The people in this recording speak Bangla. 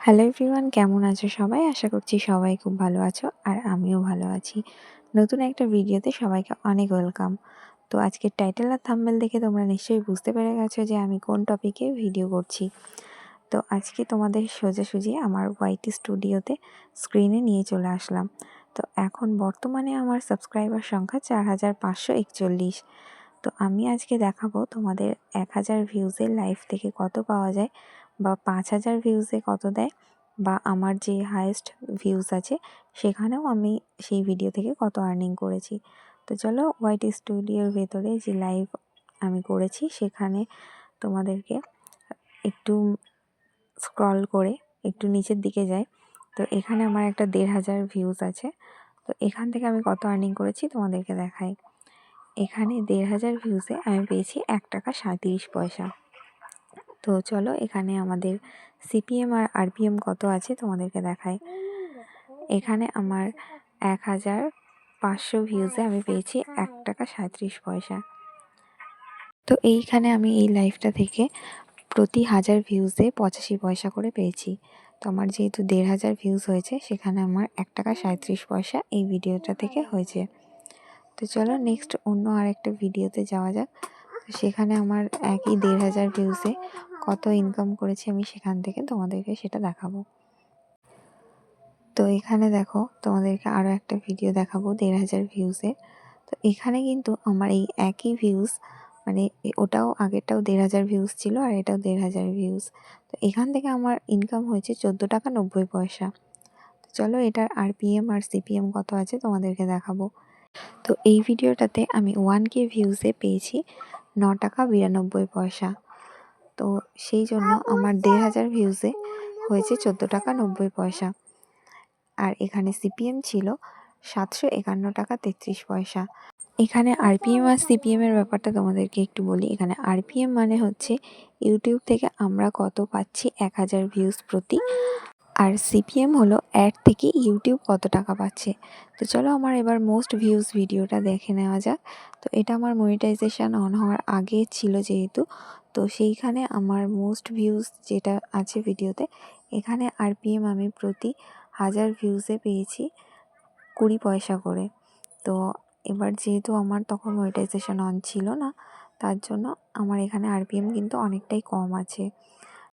হ্যালো এভরিওয়ান কেমন আছো সবাই? আশা করছি সবাই খুব ভালো আছো আর আমিও ভালো আছি। নতুন একটা ভিডিওতে সবাইকে অনেক ওয়েলকাম তো আজকের টাইটেল আর থাম্বেল দেখে তোমরা নিশ্চয়ই বুঝতে পেরে গেছো যে আমি কোন টপিকে ভিডিও করছি। তো আজকে তোমাদের সোজাসুজি আমার ওয়াইটি স্টুডিওতে স্ক্রিনে নিয়ে চলে আসলাম। তো এখন বর্তমানে আমার সাবস্ক্রাইবার সংখ্যা চার হাজার পাঁচশো একচল্লিশ। তো আমি আজকে দেখাবো তোমাদের এক হাজার ভিউজের লাইভ থেকে কত পাওয়া যায়। বা পাঁচ হাজার ভিউজে কত দেয় বা আমার যে হায়েস্ট ভিউজ আছে সেখানেও আমি সেই ভিডিও থেকে কত আর্নিং করেছি। তো চলো হোয়াইট স্টুডিওর ভেতরে যে লাইভ আমি করেছি সেখানে তোমাদেরকে একটু স্ক্রল করে একটু নিচের দিকে যাই। তো এখানে আমার একটা দেড় হাজার ভিউজ আছে। তো এখান থেকে আমি কত আর্নিং করেছি তোমাদেরকে দেখাই। এখানে দেড় হাজার ভিউজে আমি পেয়েছি এক টাকা সাঁত্রিশ পয়সা। তো চলো এখানে আমাদের সিপিএম আর আরপিএম কত আছে তোমাদেরকে দেখাই। এখানে আমার এক হাজার পাঁচশো ভিউজে আমি পেয়েছি এক টাকা সাঁত্রিশ পয়সা। তো এইখানে আমি এই লাইফটা থেকে প্রতি হাজার ভিউজে পঁচাশি পয়সা করে পেয়েছি। তো আমার যেহেতু দেড় হাজার ভিউজ হয়েছে, সেখানে আমার এক টাকা সাঁত্রিশ পয়সা এই ভিডিওটা থেকে হয়েছে। তো চলো নেক্সট অন্য আরেকটা ভিডিওতে যাওয়া যাক। সেখানে আমার একই দেড় হাজার ভিউজে কত ইনকাম করেছি আমি সেখান থেকে তোমাদেরকে সেটা দেখাবো। তো এখানে দেখো তোমাদেরকে আরও একটা ভিডিও দেখাবো দেড় হাজার ভিউজে তো এখানে কিন্তু আমার এই একই ভিউজ মানে ওটাও আগেরটাও দেড় হাজার ভিউজ ছিল আর এটাও দেড় হাজার ভিউজ তো এখান থেকে আমার ইনকাম হয়েছে চোদ্দ টাকা নব্বই পয়সা। তো চলো এটার আরপিএম আর সিপিএম কত আছে তোমাদেরকে দেখাবো। তো এই ভিডিওটাতে আমি ওয়ান কে ভিউজে পেয়েছি, ন টাকা বিরানব্বই পয়সা। তো সেই জন্য আমার দেড় হাজার ভিউজে হয়েছে চোদ্দ টাকা নব্বই পয়সা। আর এখানে সিপিএম ছিল সাতশো একান্ন টাকা তেত্রিশ পয়সা। এখানে আরপিএম আর সিপিএমের ব্যাপারটা তোমাদেরকে একটু বলি। এখানে আরপিএম মানে হচ্ছে ইউটিউব থেকে আমরা কত পাচ্ছি? এক হাজার ভিউজ প্রতি। আর সিপিএম হলো অ্যাড থেকে ইউটিউব কত টাকা পাচ্ছে। তো চলো আমার এবার মোস্ট ভিউজ ভিডিওটা দেখে নেওয়া যাক। তো এটা আমার মনিটাইজেশান অন হওয়ার আগে ছিল যেহেতু। তো সেইখানে আমার মোস্ট ভিউজ যেটা আছে ভিডিওতে এখানে আরপিএম আমি প্রতি হাজার ভিউজে পেয়েছি কুড়ি পয়সা করে। তো এবার যেহেতু আমার তখন মনিটাইজেশান অন ছিল না, তার জন্য আমার এখানে আরপিএম কিন্তু অনেকটাই কম আছে।